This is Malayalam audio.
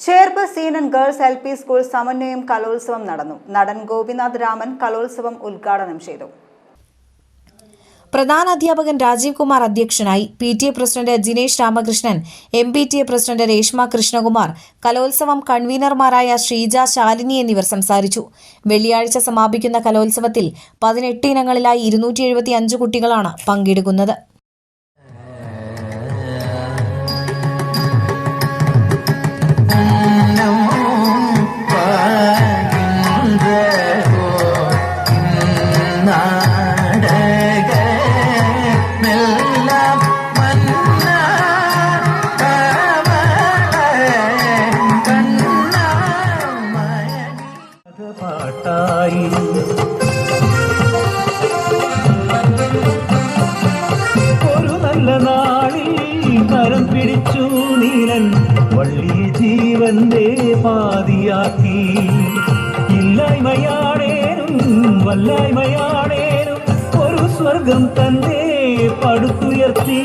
Cherpu CNN girls L P school സമന്വയം കലോത്സവം നടന്നു. നടൻ ഗോപിനാഥ് രാമൻ കലോത്സവം ഉദ്ഘാടനം ചെയ്തു. പ്രധാന അധ്യാപകൻ രാജീവ് കുമാർ അധ്യക്ഷനായി P T A president Jinesh Ramakrishnan M P T A president Reshma Krishnakumar കലോത്സവം കൺവീനർമാരായ ശ്രീജ ശാലിനി എന്നിവർ സംസാരിച്ചു. വെള്ളിയാഴ്ച സമാപിക്കുന്ന കലോത്സവത്തിൽ പതിനെട്ട് ഇനങ്ങളിലായി ഇരുന്നൂറ്റി എഴുപത്തി അഞ്ച് കുട്ടികളാണ് പങ്കെടുക്കുന്നത്. പാട്ടായി കരം വള്ളി പാതിയാക്കി. ഇല്ലായ്മയാണേനും വല്ലായ്മയാണേനും உலகம் தந்தே படுத்துயர்த்தி